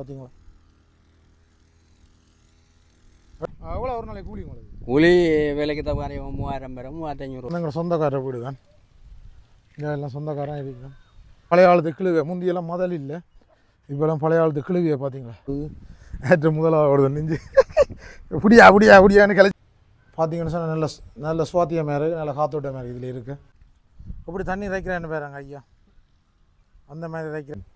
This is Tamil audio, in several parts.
பார்த்தீங்களா? எவ்வளோ ஒரு நாளைக்கு கூலி உங்களுக்கு? கூலி விலைக்கு தவிர மூவாயிரம் பேர் மூவாயிரத்தி ஐநூறு எங்கள் சொந்தக்கார வீடு தான். இங்கே எல்லாம் சொந்தக்காரன் இருக்கிறோம் பழைய காலத்து கிழுவை முந்தியெல்லாம் முதல் இல்லை. இப்போல்லாம் பழைய காலத்து கிழுவியை பார்த்தீங்களா? நேற்று முதலாவது நெஞ்சு. அப்படியா அப்படியா அப்படியான்னு கிளச்சி பார்த்தீங்கன்னு சொன்னால் நல்ல நல்ல சுவாத்தியமாக இருக்குது நல்ல காத்தோட்டமாக இருக்குது இதில் இருக்குது அப்படி தண்ணி இறைக்கிறேன்னு பேராங்க ஐயா. அந்த மாதிரி இறைக்கிறேன்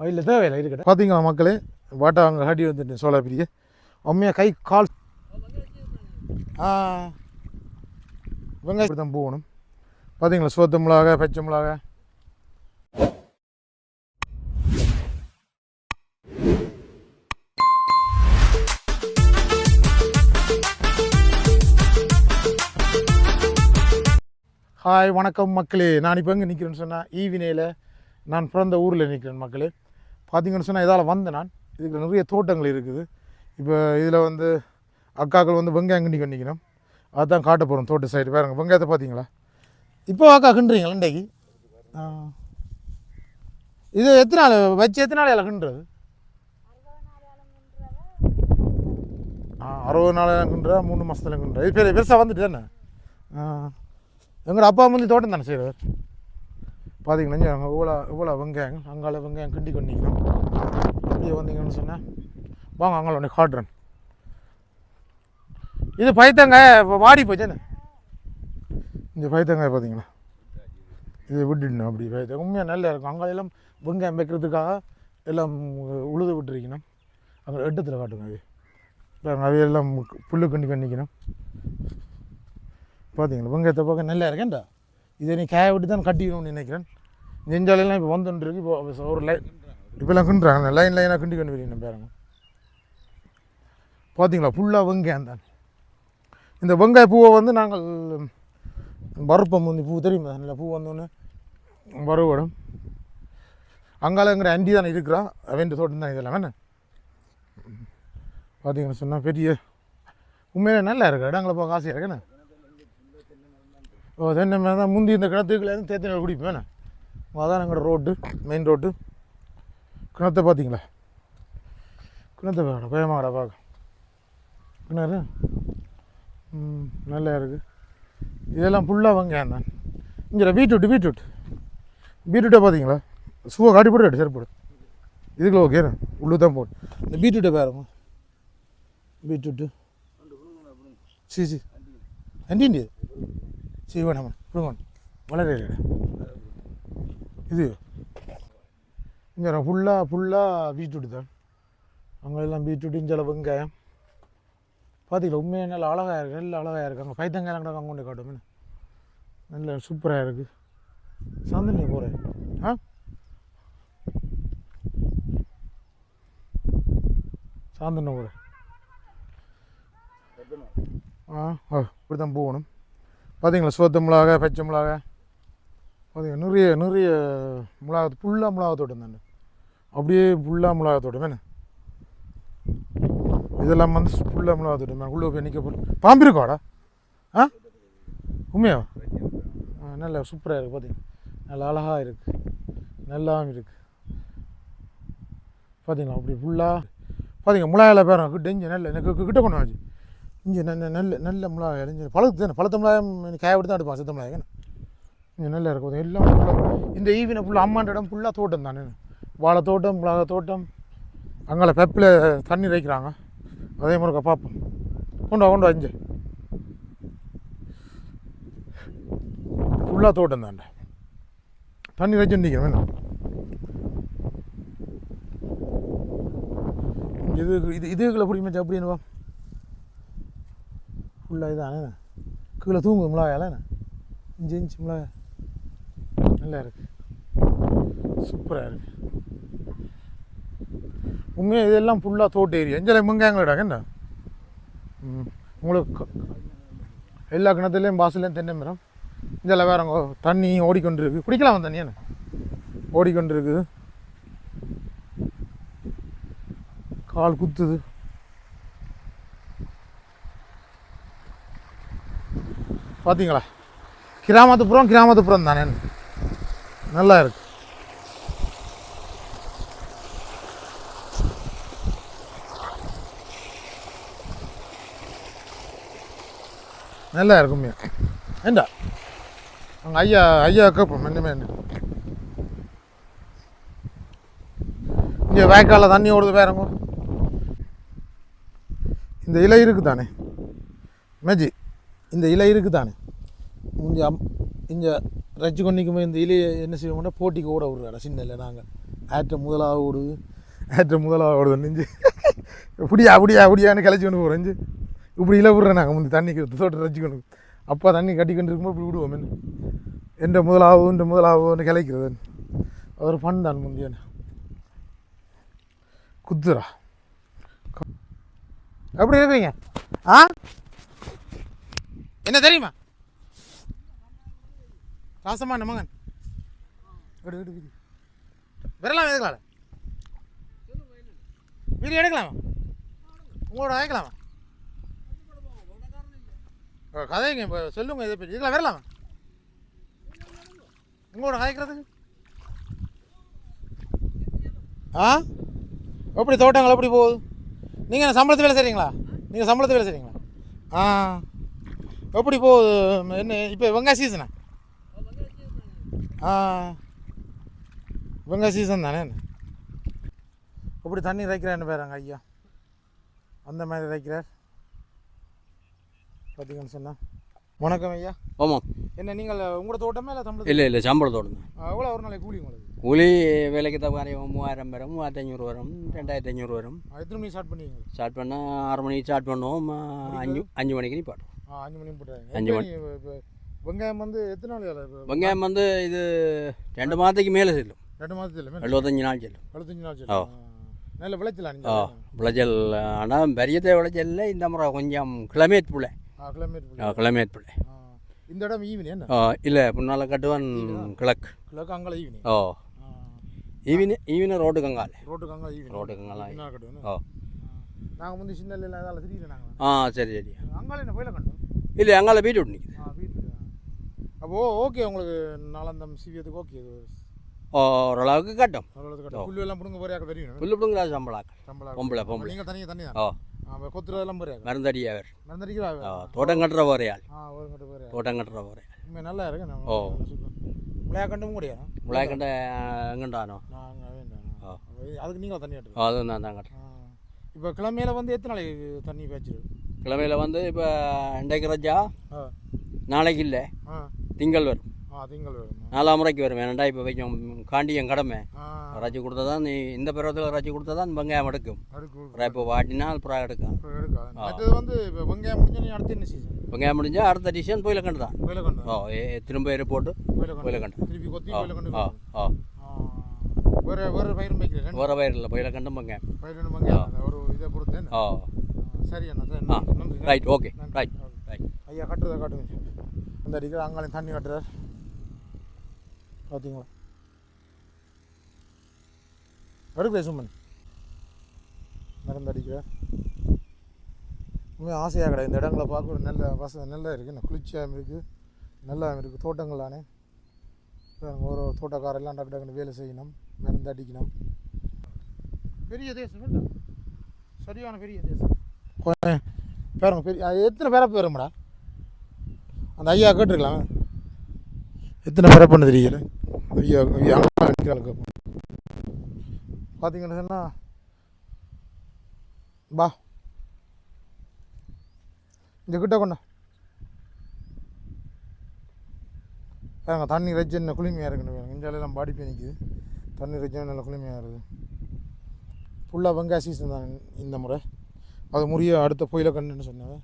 இல்லை தேவையில்லை இருக்கட்டும் பார்த்தீங்களா மக்களே? வாட்டா அங்கே ஹடி வந்துட்டு சோழ பிரிய அம்மையா கை கால். ஆ. வெங்காயம் தான் போகணும் பார்த்தீங்களா சோத்து மிளகா பச்சை மிளகா ஹாய் வணக்கம் மக்களே. நான் இப்போ எங்கே நிற்கிறேன்னு சொன்னால் ஈவினேயில் நான் பிறந்த ஊரில் நிற்கிறேன் மக்களே. பார்த்தீங்கன்னு சொன்னால் இதால் வந்தேன் நான். இதுக்கு நிறைய தோட்டங்கள் இருக்குது. இப்போ இதில் வந்து அக்காக்கள் வந்து வெங்காயம் கிண்டி கண்டிக்கணும் அதுதான் காட்ட போகிறோம் தோட்ட சைடு பாருங்க வெங்காயத்தை பார்த்தீங்களா இப்போ அக்கா கிண்டுறீங்களா இன்றைக்கு? இது எத்தனை நாள் வச்சு எத்தனை நாள் கிண்டுறது? ஆ அறுபது நாள் கிண்டுறா மூணு மாதத்துல கிண்டுறா. இது பெரிய பெருசாக வந்துட்டு தானே? எங்களோட அப்பா வந்து தோட்டம் தானே செய்கிறவர் பார்த்தீங்கன்னா இவ்வளோ இவ்வளோ வெங்காயம் அங்கால வெங்காயம் கிண்டி கொண்டிக்கிறோம் அப்படியே வந்தீங்கன்னு சொன்னேன் வாங்க அங்கால உடனே காட்டுறேன். இது பைத்தங்க இப்போ வாடி போச்சேன்னு இந்த பைத்தங்காய் பார்த்தீங்களா இதை விட்டுடணும் அப்படி பைத்தங்காய். உண்மையாக நல்லா இருக்கும். அங்கெல்லாம் வெங்காயம் வைக்கிறதுக்காக எல்லாம் உழுது விட்டுருக்கணும். அங்கே எட்டத்தில் காட்டுங்க அது அவையெல்லாம் புல்லு கண்டி கண்டிக்கணும் பார்த்தீங்களா வெங்காயத்தை பார்க்க நல்லா இருக்கேன்டா. இதை நீ காய விட்டு தான் கட்டிக்கணும்னு நினைக்கிறேன். நெஞ்சாலையெல்லாம் இப்போ வந்துருக்கு இப்போ ஒரு லைன் இப்போல்லாம் கிண்டுறாங்க. லைன் லைனாக கிண்டி கொண்டு வரீங்க பாருங்க. பார்த்தீங்களா ஃபுல்லாக வெங்காயம் தான். இந்த வெங்காய பூவை வந்து நாங்கள் வறுப்போம். வந்து பூ தெரியுமா? நல்ல பூ வந்தோன்னு வறுவிடும். அங்காலங்கிற அண்டி தானே இருக்கிறா. அவன் தோட்டம் தான் இதெல்லாம். வேணே பார்த்தீங்கன்னு சொன்னால் பெரிய உண்மையிலே நல்லா இருக்குது இடங்களை பார்க்க ஆசையாக இருக்கேண்ணே ஓ தென்னை மேலே தான் முந்தி இந்த கிணத்துக்குள்ள தேத்தினால் குடிப்பேன் வேணே அதான் எங்களோட ரோட்டு மெயின் ரோட்டு. கிணத்தை பார்த்தீங்களா? கிணத்தை பார்க்கடா பயமாடா பார்க்க. கிணறு ம், நல்லா இருக்குது இதெல்லாம் ஃபுல்லாக வெங்காயம் தான். இங்கே பீட்ரூட் பீட்ரூட் பீட்ரூட்டை பார்த்தீங்களா? சுவை காட்டி போட்டு சரி போடு. இதுக்குள்ள ஓகே உள்ளு தான் போடு. இந்த பீட்ரூட்டை பாருங்க. Beetroot C C. அண்டிண்டு சரி வேணாம் கொடுங்க வளர இது. இங்கே ஃபுல்லாக ஃபுல்லாக பீட்ரூட் தான். அங்கெல்லாம் பீட்ரூட் இஞ்சால வெங்காயம். பார்த்தீங்களா உண்மையாக நல்ல அழகாக இருக்குது நல்ல அழகாக இருக்குது அங்கே பைத்தங்காயெல்லாம் கூட அங்கே கொண்டு காட்டும் நல்ல சூப்பராக இருக்குது சாந்தினி போகிறேன் ஆ? சாந்தனை போகிறேன் ஆ இப்படி தான் போகணும். பார்த்தீங்களா சோத்து மிளகா பச்சை மிளகா பார்த்தீங்க நிறைய நிறைய மிளகா ஃபுல்லாக மிளகா தோட்டம் தானே? அப்படியே ஃபுல்லாக மிளகா வேணும் இதெல்லாம் வந்து ஃபுல்லாக மிளகா வேணும் உள்ளே போய் நிற்க போகிறோம் பாம்பு இருக்காடா ஆ? உண்மையா? ஆ நல்லா சூப்பராக இருக்குது பார்த்தீங்க நல்லா அழகாக இருக்குது நல்லாவும் இருக்குது பார்த்தீங்களா அப்படி ஃபுல்லாக பார்த்தீங்க மிளகாயில் பேரும் டெஞ்சு நல்ல எனக்கு கிட்ட கொண்டு வாச்சு இங்கே நல்ல நல்ல நல்ல மிளகாய் இஞ்சி பழத்து தானே? பழுத்த மிளகாயம் காய விட்டு தான் எடுப்பான் சித்த மிளகாய் இங்கே நல்லா இருக்கும். எல்லாம் ஃபுல்லாக இந்த ஈவினை ஃபுல்லாக அம்மாண்ட இடம் ஃபுல்லாக தோட்டம் தானே? வாழை தோட்டம் மிளகா தோட்டம் அங்கே பெப்பில் தண்ணி வைக்கிறாங்க அதே மாதிரி பார்ப்போம். கொண்டு வா கொண்டு வா இஞ்சி ஃபுல்லாக தோட்டம் தான்டா. தண்ணி வச்சு நிற்கிறேன் வேணும் இது இது இதுகளை பிடிக்க மச்சான் அப்படின்னு வா. ஃபுல்லாக இதானே? கீழே தூங்கு மிளகாயால இஞ்சி இஞ்சி மிளகாய். நல்லா இருக்கு. சூப்பராக இருக்கு. உண்மையாக இதெல்லாம் ஃபுல்லாக தோட்ட ஏரியா. எஞ்சலை முங்காங்கடா என்ன? ம். உங்களுக்கு எல்லா கிணத்துலேயும் வாசல்லையும் தென்னை மரம். இதில் வேற தண்ணி ஓடிக்கொண்டு இருக்குது குடிக்கலாம் தண்ணி என்ன? ஓடிக்கொண்டு இருக்குது கால் குத்துது. பார்த்தீங்களா கிராமத்துப்புறம் கிராமத்துப்புறம் தானே? நல்லா இருக்கு. நல்லா இருக்கும் ஏண்டா? அங்கே ஐயா ஐயா கேட்போம் என்னமே இங்கே வேக்காலில் தண்ணி ஓடுது வேறங்க இந்த இலை இருக்குது தானே மேஜி. இந்த இலை இருக்குது தானே இங்கே அம் இங்கே ரச்சு கொண்டிக்கும் இந்த இலையை என்ன செய்வோம்னா போட்டிக்கு ஓட விடுறாரு சின்ன இல்லை நாங்கள் ஆற்ற முதலாக ஓடுது ஆற்ற முதலாக ஓடுது நெஞ்சு இப்படியா அப்படியா அப்படியான்னு கிளச்சி கொண்டு போகிறோம் நெஞ்சு இப்படி இலை விடுறேன் நாங்கள் முந்தி தண்ணிக்கு தோட்டம் ரச்சு கொண்டு அப்பா தண்ணி கட்டி கொண்டு இருக்கும்போது இப்படி விடுவோம் என்ன? என்ற முதலாகவும் என்ற முதலாகவும் கிளைக்கிறது ஒரு ஃபன் தான் முந்தியான குத்துரா அப்படி இருக்கிறீங்க? ஆ? என்ன தெரியுமா? ராசமான மகன்? விரலாம் எடு எடுக்கலாம் வீடு எடுக்கலாமா? உங்களோட அழைக்கலாமா கதைங்க இப்போ சொல்லுங்க இதை பற்றி இதெல்லாம் வரலாமா? உங்களோட கதைக்கிறதுக்கு ஆ? எப்படி தோட்டங்கள் எப்படி போகுது? நீங்கள் என்ன சம்பளத்து வேலை செய்கிறீங்களா நீங்கள் சம்பளத்து வேலை செய்கிறீங்களா ஆ. எப்படி போகுது என்ன இப்போ வெங்காய சீசனா ஆ. வெங்காய சீசன் தானே எப்படி தண்ணி இறைக்கிறான்னு பேராங்க ஐயா. அந்த மாதிரி இறைக்கிறார் பார்த்தீங்கன்னு சொன்னா. வணக்கம் ஐயா. ஆமாம் என்ன நீங்கள் உங்களோட தோட்டமே இல்லை சம்பளம் இல்லை இல்லை சம்பளத்தோடு தான். எவ்வளோ ஒரு நாளைக்கு கூலி உங்களுக்கு? கூலி வேலைக்கு தகுந்த மூவாயிரம் வரும் மூவாயிரத்தி ஐநூறு வரும் ரெண்டாயிரத்தி ஐநூறு வரும். எத்தனை மணிக்கு ஸ்டார்ட் பண்ணுவீங்க? ஸ்டார்ட் பண்ணால் ஆறு மணிக்கு ஸ்டார்ட் பண்ணுவோம் அஞ்சு அஞ்சு மணிக்கு நிப்பாட்டுவோம் ஆ அஞ்சு மணி போட்டுறாங்க. அஞ்சு இப்போ வெங்காயம் வந்து எத்தனை நாள் வெங்காயம் வந்து இது ரெண்டு மாதத்துக்கு மேலே செல்லும். ரெண்டு மாதத்துல எழுபத்தஞ்சு நாள் செல்லும். எழுபத்தஞ்சு நாள். சரி நல்ல விளைச்சலாம் ஆ விளைச்சல். ஆனால் பெரியத்தை விளைச்சல்ல இந்த முறை கொஞ்சம் கிளமேத் பிள்ளை. கிளமேத் பிள்ளை. இந்த இடம் ஈவினிங் இல்லை முன்னால் கட்டுவன் கிழக்கு. கிழக்கு அங்கே ஈவினிங் ஓ ஈவினி ஈவினி ரோட்டு கங்கால் ரோட்டுக்கு அங்கே ஈவினிங் என்ன? கட்டுவோம் ஓ நாங்கள் வந்து சின்ன இல்லை அதால் தெரியல நாங்கள் ஆ சரி சரி. அங்கால என்ன கோயிலை கண்டோம்? இல்லை அங்கால வீட்டு விட்டு நிற்குது ஆ வீட்டு அப்போ ஓகே உங்களுக்கு நாலந்தம் சிவியத்துக்கு ஓகே இது ஓரளவுக்கு கட்டும். அவ்வளோது கட்டும். புல்லு எல்லாம் பிடுங்க போறியாக்க தெரியும். புல்லு பிடுங்குறா சம்பளாக்கு சம்பளம் பொம்பளை பொம்பளை. நீங்கள் தனியாக தனி ஓ. கொத்துறதெல்லாம் போறியாக்க மருந்தடி அவர் தோட்டம் கட்டுற போறையாள் ஆ ஒரு கட்டு போறியா தோட்டம் கட்டுற இனிமே நல்லா இருக்கு ஓ. விளையா கண்டும் முடியா முளைக்கண்ட எங்கண்டானோ? நாங்கள் அதுக்கு எடுத்து ஓ, அதுவும் நான் தான் கட்டுறேன். இப்போ கிழமையில வந்து எத்தனை நாளைக்கு தண்ணி பேச்சிரு கிழமையில் வந்து இப்போ இன்றைக்கு ரஜா நாளைக்கு இல்லை. திங்கள் வரும். திங்கள் வரும். நாலாம் முறைக்கு வரும். ஏன்டா இப்போ வைக்கும் காண்டியம் கடமை. ரச்சி கொடுத்தா தான் நீ இந்த பருவத்தில் ரச்சி கொடுத்தா தான் வெங்காயம் எடுக்கும். இப்போ வாட்டினால் அப்புறம் எடுக்கும். வந்து இப்போ வெங்காயம் முடிஞ்சா அடுத்த என்ன சீசன் வெங்காயம் முடிஞ்சால் அடுத்த டிசிஷன் போயில கண்டு தான் ஓ திரும்ப போட்டு கோயிலை கண்டு திருப்பி கொத்தி ஓ கோயிலை கண்டு ஓ ஓ வேறு வேறு பயிரும் வைக்கிறேன். ரெண்டு ஓர பயிரில் போயில கண்டு வெங்காயம் பயிர் ரெண்டு வெங்காயம் அந்த ஒரு இதை பொறுத்து என்ன? ஓ ஆ, சரி அண்ணா ரைட் ஓகே. ரைட். ரைட் ஐயா கட்டுறதை காட்டுங்க. அந்த அடிக்கிற அங்காளையும் தண்ணி கட்டுறார். பார்த்தீங்களா எடுக்க சும்மன் நடந்து அடிக்கிறார். உண்மையாக ஆசையாக கிடையாது. இந்த இடங்களை பார்க்க ஒரு நல்ல வச நல்லா இருக்குது என்ன குளிர்ச்சியாகவும் இருக்குது நல்லாவும் இருக்குது தோட்டங்களானே ஒரு ஒரு தோட்டக்காரெல்லாம் டக்கு டக்குன்னு வேலை செய்யணும். மருந்து அடிக்கணும் பெரிய தேசம் சரியான பெரிய தேசம். பாருங்க பெரிய எத்தனை பேரை பேருமாடா அந்த ஐயா கேட்டிருக்கலாம். எத்தனை பேரை பண்ண தெரியல ஐயா ஐயா பார்த்தீங்கன்னு சொன்னால் பா இந்த கிட்ட கொண்டா பாருங்க தண்ணி ரஜ்ஜு என்ன குளிமையாக இருக்குன்னு பாருங்க. இஞ்சாலெல்லாம் பாடி நிற்குது தண்ணி ரஜ்ஜு நல்ல குளிமையாக இருக்குது ஃபுல்லாக வெங்காய சீசன் தான் இந்த முறை. அது முறிய அடுத்த புயல கண்டுன்னு சொன்னாங்க.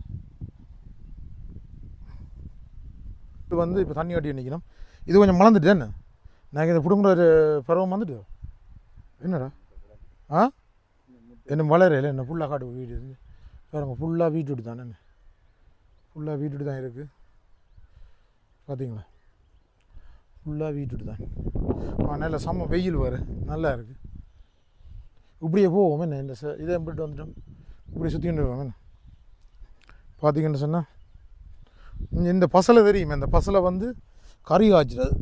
இது வந்து இப்போ தண்ணி கட்டி நிற்கணும் இது கொஞ்சம் மலர்ந்துட்டு என்ன? நான் இதை பிடுங்குற ஒரு பருவம் வந்துட்டு என்னடா? ஆ? என்ன வளரையில் என்ன ஃபுல்லாக காட்டு வீடு இருந்து. பாருங்க ஃபுல்லாக வீட்டு தானே ஃபுல்லாக வீட்டு தான் இருக்குது பார்த்தீங்களா ஃபுல்லாக வீட்டு தான். நல்ல செம்ம வெயில் வரு நல்லா இருக்குது இப்படியே போவோம் என்ன? இந்த இதை விட்டு வந்துட்டோம். இப்படி சுற்றிட்டு இருக்கோம் என்ன? பார்த்தீங்கன்னு சொன்னால் இந்த பசலை தெரியுமே? இந்த பசலை வந்து கறி காய்ச்சுறது.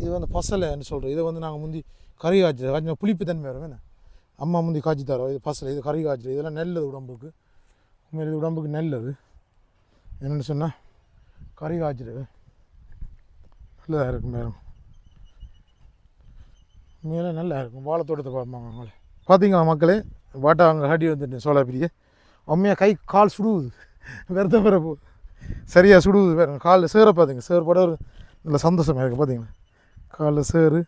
இது வந்து பசலைன்னு சொல்கிறோம் இதை வந்து நாங்கள் முந்தி கறி காய்ச்சுறது. கொஞ்சம் புளிப்பு தன்மை வரும் என்ன? அம்மா முந்தி காய்ச்சி தரோம். இது பசலை இது கறி காய்ச்சுறது. இதெல்லாம் நல்லது உடம்புக்கு. உண்மையில் இது உடம்புக்கு நல்லது. என்னென்னு சொன்னால் கறி காய்ச்சிடு நல்லதாக இருக்கும் மேலும் மேலே நல்லா இருக்கும் வாழைத்தோட்டத்தை பார்ப்பாங்க அவங்களே பார்த்தீங்களா மக்களே? வாட்டா அங்கே ஹாட்டி வந்துட்டு பிரிய அம்மையாக கை கால் சுடுவுது. விரதம் வர சரியாக சுடுவுது. வேறு காலில் சேரை பார்த்துங்க. சேர் போட ஒரு நல்ல சந்தோஷமாக இருக்குது பார்த்தீங்களா? காலில் சேரு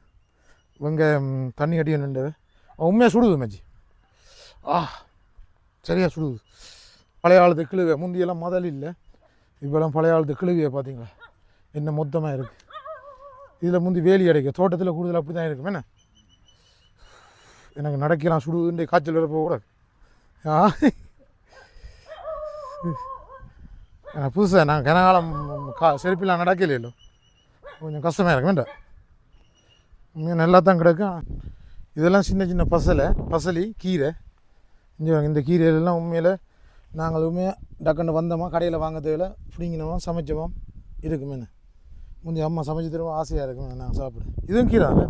வெங்காயம் தண்ணி அடியும் நின்று. உண்மையாக சுடுது மச்சி. ஆ சரியாக சுடுது பழைய காலத்து கிழுவை. முந்தியெல்லாம் முதல் இல்லை. இப்போல்லாம் பழைய காலத்து கிழுவியை பார்த்தீங்களா? என்ன மொத்தமாக இருக்குது இதில் முந்தி வேலி அடைக்கும். தோட்டத்தில் கூடுதல் அப்படி தான் இருக்கும். என்ன? எனக்கு நடக்கலாம். சுடுன்ற காய்ச்சல் வரப்போ கூட ஆ? எனக்கு புதுசாக நான் கனகாலம் கா செருப்பிலாம் நடக்கலையோ கொஞ்சம் கஷ்டமாக இருக்கும். வேண்டாம் நல்லா தான் கிடக்கும். இதெல்லாம் சின்ன சின்ன பசலை பசலி கீரை. இங்கே இந்த கீரையெல்லாம் உண்மையில் நாங்கள் உண்மையாக டக்குன்னு வந்தோமா? கடையில் வாங்க தேவையில்ல. பிடிங்கினோமா? இருக்குமேன்னு முந்தைய அம்மா சமைச்சு தருவோம் ஆசையாக இருக்கும். நாங்கள் சாப்பிடு. இதுவும் கீரை தானே?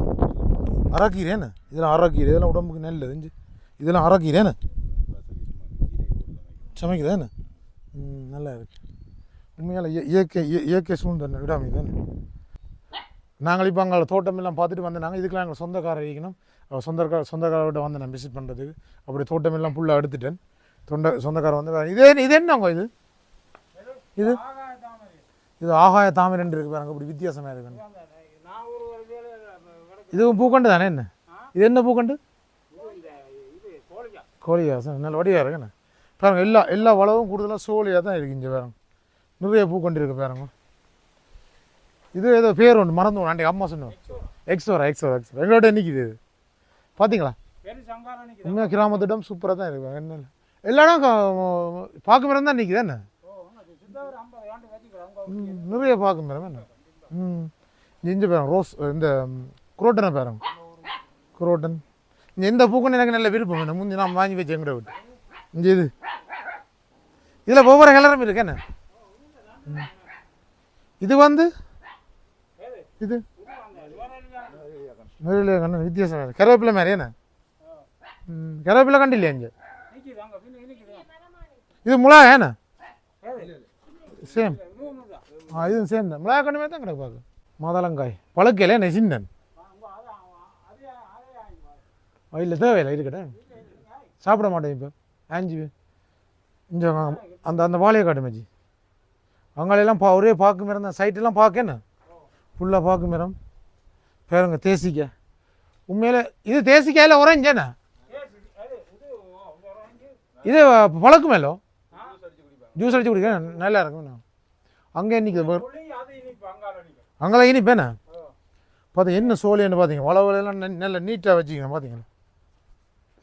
அரைக்கீரைன்னு இதெல்லாம் அரைக்கீரை இதெல்லாம் உடம்புக்கு நல்லது தெரிஞ்சு இதெல்லாம் அரைக்கீரைன்னு சமைக்குதானே ம் நல்லா இருக்கு. உண்மையால் இயற்கை இயற்கை சூழ்ந்த விடாமல் தானே? நாங்கள் இப்போ அங்கே தோட்டமெல்லாம் பார்த்துட்டு வந்து நாங்கள் இதுக்கெல்லாம் எங்கள் சொந்தக்காரர் இருக்கணும் சொந்தக்கார சொந்தக்காரோட வந்து நான் விசிட் பண்ணுறதுக்கு அப்படி தோட்டமெல்லாம் ஃபுல்லாக எடுத்துட்டேன். தொண்டை சொந்தக்காரர் வந்து வேற- இதே இது என்னங்க இது? இது? இது ஆகாய தாமரைன்னு இருக்கு பாருங்க இப்படி வித்தியாசமாக இருக்கு இதுவும் பூக்கண்டு தானே என்ன? இது என்ன பூக்கண்டு? கோழியா சார் நல்ல வடியாக இருக்குண்ணே பாருங்க எல்லா எல்லா வளவும் கூடுதலாக சோழியாக தான் இருக்குது இங்கே பாருங்க. நிறைய பூக்கண்டு இருக்கு பாருங்க. இது ஏதோ பேர் ஒன்று மறந்து ஒன்று அன்றைக்கு அம்மா சொன்னோம் எக்ஸோரா எக்ஸோரா எக்ஸோரா எங்களோட நிற்கிது இது. பார்த்தீங்களா உண்மையாக கிராமத்திடம் சூப்பராக தான் இருக்கு என்ன? எல்லா இடம் பார்க்க தான் நிற்கிது என்ன? நிறைய பார்க்க மரம் என்ன? ம். இஞ்சி பாருங்க ரோஸ் இந்த குரோட்டனை பாருங்க. குரோட்டன். இந்த பூக்குன்னு எனக்கு நல்ல விருப்பம் வேணும் முந்தி நான் வாங்கி வச்சு எங்கிட்ட விட்டு. இங்கே இது. இதில் ஒவ்வொரு கலரும் இருக்கு என்ன. இது வந்து? இது? நெருளிய கண்ணு வித்தியாசம் கருவேப்பிலை மாதிரி என்ன? கருவேப்பிலை கண்டு இல்லையா இங்கே? இது முளா ஏண்ணா சேம் ஆ இதுவும் சேம் தான் மிளகா கண்ணுமே தான் கிடக்கு பார்க்க மாதளங்காய் பழக்கையில் என்ன சின்னன் இல்லை தேவையில்லை இருக்கட்டே சாப்பிட மாட்டேன் இப்போ ஆஞ்சி இங்கே அந்த அந்த வாழையை காட்டு அவங்களெல்லாம் பா ஒரே பாக்கு மரம் தான் சைட்டெல்லாம் பார்க்க என்ன ஃபுல்லாக பாக்கு மரம் பேருங்க தேசிக்காய் உண்மையில் இது தேசிக்காயில் உறைஞ்சேண்ணா இது பழக்கு மேலோ ஜூஸ் அடிச்சு குடிக்க நல்லா இருக்கும். அங்கே நிற்கிது அங்கெல்லாம் இனிப்பேண்ணா பார்த்து என்ன சோழின்னு பார்த்தீங்க வளவெல்லாம் நல்லா நீட்டாக வச்சுக்கணும் பார்த்தீங்களா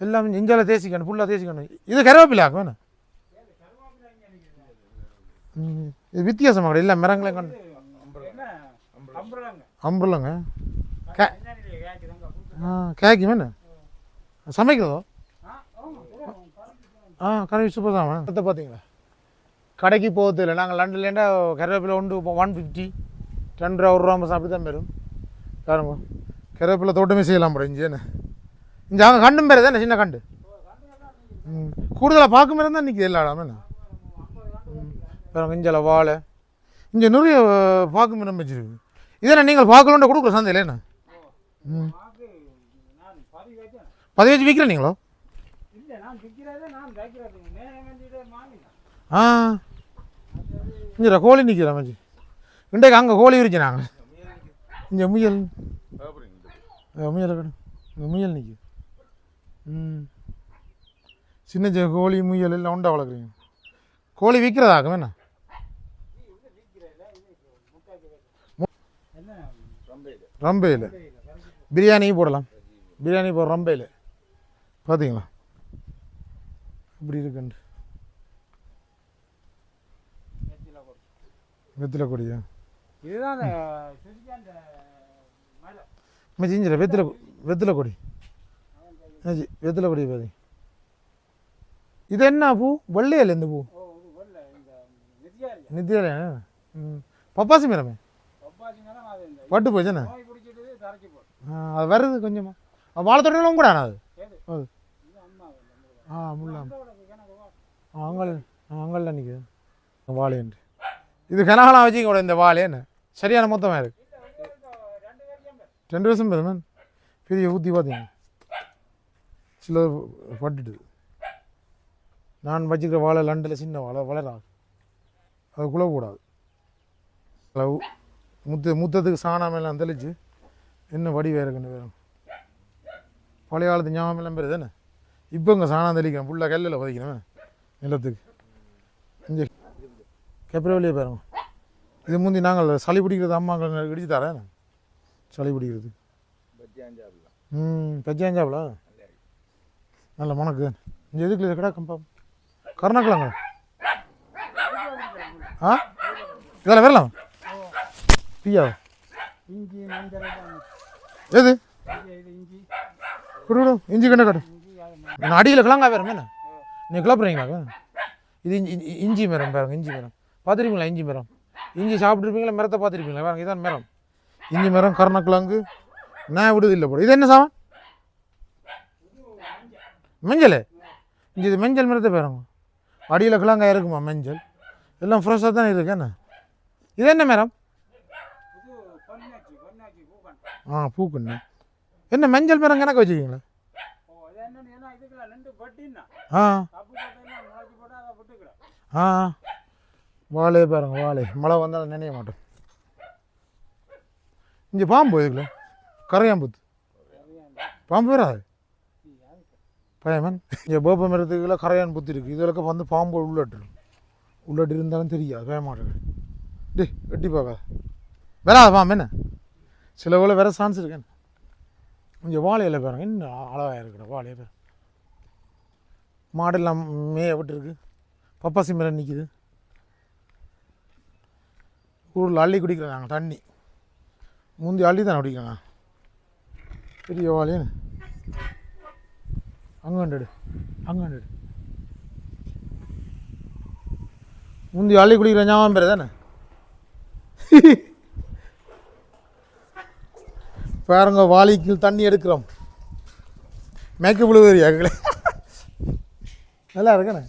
எல்லாம் இஞ்சால தேசிக்கணும் ஃபுல்லாக தேசிக்கணும். இது கருவேப்பிலை ஆக்கும் வேணா ம், இது வித்தியாசமாக கிடையாது இல்லை மரங்களையும் கண்டு அம்புலங்க கே ஆ கேக்கு வேணா சமைக்கிறதோ? ஆ கறி சூப்பர் தான். அடுத்த பார்த்தீங்களா கடைக்கு போகிறது இல்லை நாங்கள் லண்டன்லேண்டா கருவேப்பிலை ஒன்று ஒன் ஃபிஃப்டி ரெண்டு ரூபா ஒரு ரூபா ஐம்பது அப்படி தான் வரும் பாருங்க கருவேப்பிலை தோட்டமே செய்யலாம் போட என்ன? இங்கே அங்கே கண்டும் பேர் தானே சின்ன கண்டு? ம். கூடுதலாக பார்க்கும் பேர் தான் நிற்கிது எல்லா இடமே என்ன? ம். பாருங்க இஞ்சில் வாழை. இங்கே நிறைய பார்க்கும் மரம் வச்சிருக்கு. இதெல்லாம் நீங்கள் பார்க்கணுன்ற கொடுக்குற சந்தையில் என்ன? ம். பதிவு வச்சு விற்கிறேன் நீங்களோ ஆ. இங்கே கோழி நிற்கிற மச்சி? இன்றைக்கு அங்கே கோழி விரிச்சு நாங்கள் இங்கே முயல். முயல் இங்கே முயல் நிற்குது ம். சின்ன சின்ன கோழி முயல் எல்லாம் உண்டா வளர்க்குறீங்க? கோழி விற்கிறதாக்கும் என்ன? ரம்பையில். பிரியாணியும் போடலாம். பிரியாணி போடுற ரம்பையில். பார்த்தீங்களா இப்படி இருக்குண்டு வெத்தில கொடியா இதுதான் அந்த வெத்தில வெத்தில கொடி வெத்தில கொடி பாதி. இது என்ன பூ? வெள்ளையில் இந்த பூ? நித்தியாலயா ம். பப்பாசி மரமே அது பட்டு போச்சுண்ணே அது வருது கொஞ்சமா. வாழைத்தோட்டங்களும் கூட அது? ஏது அது. அம்மா ஆ முல்லாம். அங்கள் அங்கல்ல நிற்குது வாழையன்று. இது கனகாலம் வச்சு கூட இந்த வாழேன்னு சரியான மொத்தமாக இருக்கு. ரெண்டு வருஷம் பெருமன் பெரிய ஊற்றி பார்த்தீங்க. சில பட்டுட்டு. நான் வச்சுக்கிற வாழை லண்டில் சின்ன வாழை வளராது அது குழக்கூடாது அளவு முத்து முத்தத்துக்கு சாணம் எல்லாம் தெளிச்சு என்ன வடிவாக இருக்குன்னு வேறு. பழைய காலத்து ஞாபகம் எல்லாம் பெறுது தானே இப்போ இங்கே சாணம் தெளிக்கிறேன். ஃபுல்லாக கல்லில் பதிக்கணும் நிலத்துக்கு. இங்கே கெப்பரவழியே பாருங்க. இது முந்தி நாங்கள் சளி பிடிக்கிறது அம்மாங்கள் இடிச்சு தரேன். சளி பிடிக்கிறது. ம் பெஜாஞ்சாவில் நல்ல மணக்கு. இங்கே எதுக்கு இது கிடக்கும்பா கருணாக்கிழங்க. ஆ? இதெல்லாம் வரலாம்? பியா எது? இது இஞ்சி. குடு குடு. இஞ்சி கண்ட காட்டு நான் அடியில் கிழங்கா வேறு மேலே நீ கிளப்புறீங்களா? இது இஞ்சி மரம் பாருங்க இஞ்சி மரம் பார்த்துருப்பீங்களா இஞ்சி மரம்? இஞ்சி சாப்பிட்ருப்பீங்களா மரத்தை பார்த்துருப்பீங்களா? பாருங்க இதான் மரம். இஞ்சி மரம் கருணக்கிழங்கு நான் விடுது இல்லை போட இது என்ன சாமான்? மஞ்சள். இஞ்சி இது மஞ்சள் மரத்தை பாருங்க. அடியில் கிழங்காய் இருக்குமா மஞ்சள்? எல்லாம் ஃப்ரெஷ்ஷாக தான் இருக்கு என்ன? இது என்ன மரம்? ஆ பூக்குண்ணே. என்ன மஞ்சள் மரம் கணக்கு வச்சுக்கிங்களா ஆ. ஆ. வாழையே பாருங்க வாழை மழை வந்தாலும் நினைய மாட்டோம். இங்கே பாம்பு இதுக்குள்ள கரையாம்புத்து. பாம்பு வராது பயமன் இங்கே போப்ப மரத்துக்குள்ள கரையான் புத்தி இருக்குது இதுல வந்து பாம்பு உள்ளட்டு உள்ளட்டு இருந்தாலும் தெரியாது பயமாட்டேன் டே எட்டி பார்க்காத வராது பாம்பு என்ன? சில வேளை வேற சான்ஸ் இருக்கேன் இங்கே வாழையில் பாருங்க இன்னும் அழகாக இருக்கிற வாழையை. பாருங்க மாடெல்லாம் மேய விட்டுருக்கு. பப்பாசி மரம் நிற்கிது ஊரில் அள்ளி குடிக்கிறாங்க தண்ணி. முந்தி அள்ளி தானே குடிக்கிறாங்க பெரிய வாழையன்னு அங்கண்டு அங்கண்டு முந்தி அள்ளி குடிக்கிற ஞாபகம் பேர் தானே? பாருங்க வாளிக்கு தண்ணி எடுக்கிறோம். மேக்கப் விழுவரியாக்களே நல்லா இருக்கண்ணே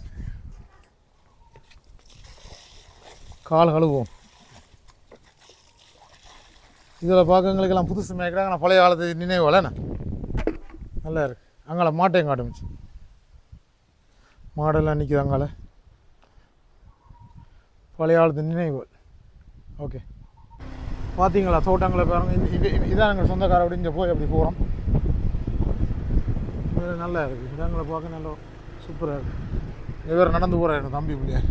கால் கழுவோம் இதில் பார்க்கறவங்களுக்கெல்லாம் புதுசு மேய்க்கிறாங்க. நான் பழைய காலத்து என்ன? நல்லா இருக்கு. அங்கால மாட்டையும் காட்டுமிச்சு மாடெல்லாம் நிற்கிது அங்கால. பழைய காலத்து நினைவுகள். ஓகே. பார்த்தீங்களா? தோட்டங்களை பாருங்க. இது இதான் எங்கள் சொந்தக்கார அப்படி இங்கே போய் அப்படி போகிறோம் வேறு நல்லா இருக்குது இடங்களை பார்க்க நல்லா சூப்பராக இருக்குது இவர் நடந்து போகிறார் என் தம்பி பிள்ளையார்.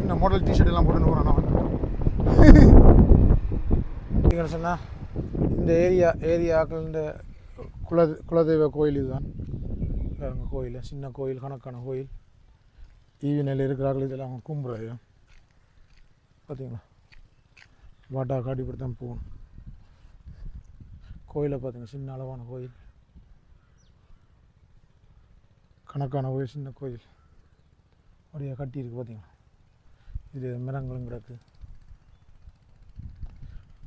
என்ன மாடல் டிஷர்ட் எல்லாம் போட்டுன்னு போகிறான் அவன் சொன்னால் இந்த ஏரியா ஏரியாக்கள் இந்த குல குலதெய்வ கோயில் இதுதான். பாருங்க கோயில் சின்ன கோயில் கணக்கான கோயில். ஈவினையில் இருக்கிறார்கள் இதெல்லாம் அவங்க கும்புறாங்க பார்த்தீங்களா வாட்டா காட்டிப்படி தான் போகணும். கோயிலை பார்த்தீங்க சின்ன அளவான கோயில். கணக்கான கோயில் சின்ன கோயில். அப்படியே கட்டியிருக்கு பார்த்தீங்களா இது மரங்களும் கிடக்கு.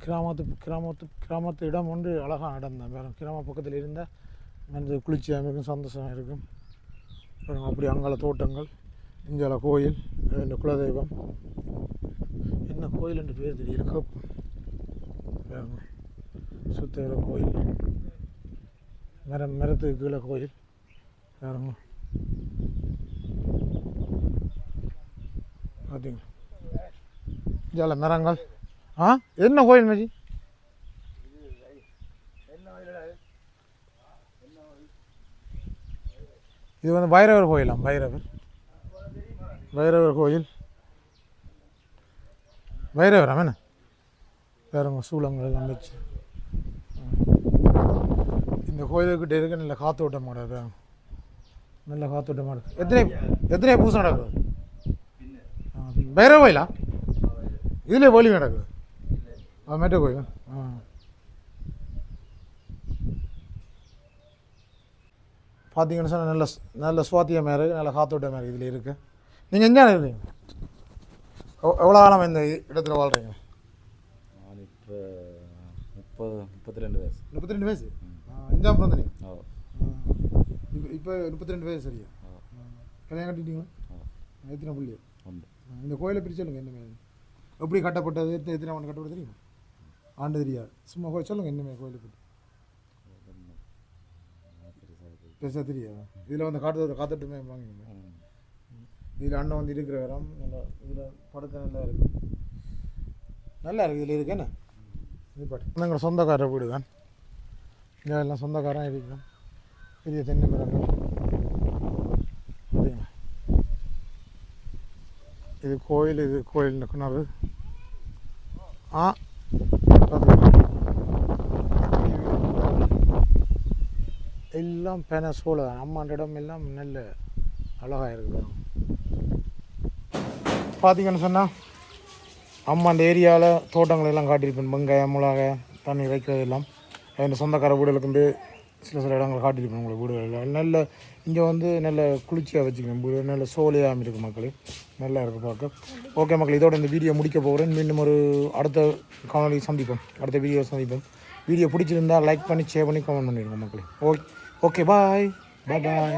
கிராமத்து கிராமத்து கிராமத்து இடம் ஒன்று அழகான இடம் தான் வேறு கிராம பக்கத்தில் இருந்தால் மனது குளிர்ச்சியாக இருக்கும் சந்தோஷமாக இருக்கும். அப்படி அங்கால தோட்டங்கள் இங்கால கோயில் இந்த குலதெய்வம். என்ன கோயில் என்று பேர் தெரியல கப் பாருங்க கோயில். மரம் மரத்துக்கு கீழே கோயில். வேறுங்க பார்த்தீங்க இதால மரங்கள். ஆ? என்ன கோயில் மேஜி இது வந்து பைரவர் கோயிலாம் பைரவர். பைரவர் கோயில். பைரவர் என்ன வேறங்க சூளங்கள் எல்லாம் வச்சு. இந்த கோயிலுக்கிட்ட இருக்க நல்ல காத்தோட்டம் மாடு நல்ல காத்தோட்டம் மாடு எத்தனை எத்தனை பூசம் நடக்குது? ஆ, பைரவ கோயிலா? இதில் கோழி நடக்குது. மேட்ட கோயில் ஆ பார்த்தீங்கன்னு சொன்னால் நல்ல நல்ல சுவாத்தியமாக இருக்குது நல்ல காத்தோட்டமாக இருக்குது இதில் இருக்குது நீங்கள் எங்கே இருக்கீங்க எவ்- எவ்வளோ காலம் இந்த இடத்துல வாழ்கிறீங்க நான் இப்போ முப்பது முப்பத்தி ரெண்டு வயசு முப்பத்தி ரெண்டு வயசு அஞ்சாம் பிறந்த ஓ இப்போ இப்போ முப்பத்தி ரெண்டு வயசு சரியா கல்யாணம் கட்டிட்டீங்களா எத்தனை புள்ளி உண்டு இந்த கோயிலை பிரிச்சு சொல்லுங்கள் என்ன எப்படி கட்டப்பட்டது எத்தனை எத்தனை ஆண்டு கட்டப்பட்டது தெரியுமா ஆண்டு தெரியாது சும்மா கோயில் சொல்லுங்கள் என்ன கோயிலை பற்றி பெருசாக தெரியாது இதில் வந்து காட்டு காத்துட்டுமே வாங்கிங்க இதில் அண்ணன் வந்து இருக்கிற இடம் நல்லா இதில் படுக்க நல்லா இருக்கும் நல்லா இருக்குது இதில் இருக்கு என்ன? இது பாட்டு. எங்கள் சொந்தக்கார வீடு தான். இங்கே எல்லாம் சொந்தக்காரன் இருக்கும் பெரிய தென்னை மரங்கள். பார்த்தீங்களா இது கோயில் இது கோயில் கிணறு. ஆ பார்த்தீங்களா? எல்லாம் பேன சோளம் தான் அம்மாண்ட இடம் எல்லாம் நல்ல அழகாக இருக்குது பார்த்தீங்கன்னு சொன்னால் அம்மா அந்த ஏரியாவில் தோட்டங்கள் எல்லாம் காட்டியிருப்பேன். வெங்காயம் மிளகாய் தண்ணி வைக்கிறது எல்லாம். என் சொந்தக்கார வீடுகளுக்கு வந்து சில சில இடங்கள் காட்டியிருப்பேன் உங்களுக்கு வீடுகளில். நல்ல இங்கே வந்து நல்ல குளிர்ச்சியாக வச்சுக்கணும். வீடு நல்ல சோலையாக இருக்குது மக்கள். நல்லா இருக்குது பார்க்க. ஓகே மக்கள் இதோட இந்த வீடியோ முடிக்க போகிறேன் மீண்டும் ஒரு அடுத்த காணொலி சந்திப்போம். அடுத்த வீடியோ சந்திப்போம். வீடியோ பிடிச்சிருந்தா லைக் பண்ணி ஷேர் பண்ணி கமெண்ட் பண்ணிடுங்க மக்களே. ஓகே. ஓகே பாய் பாய் பாய்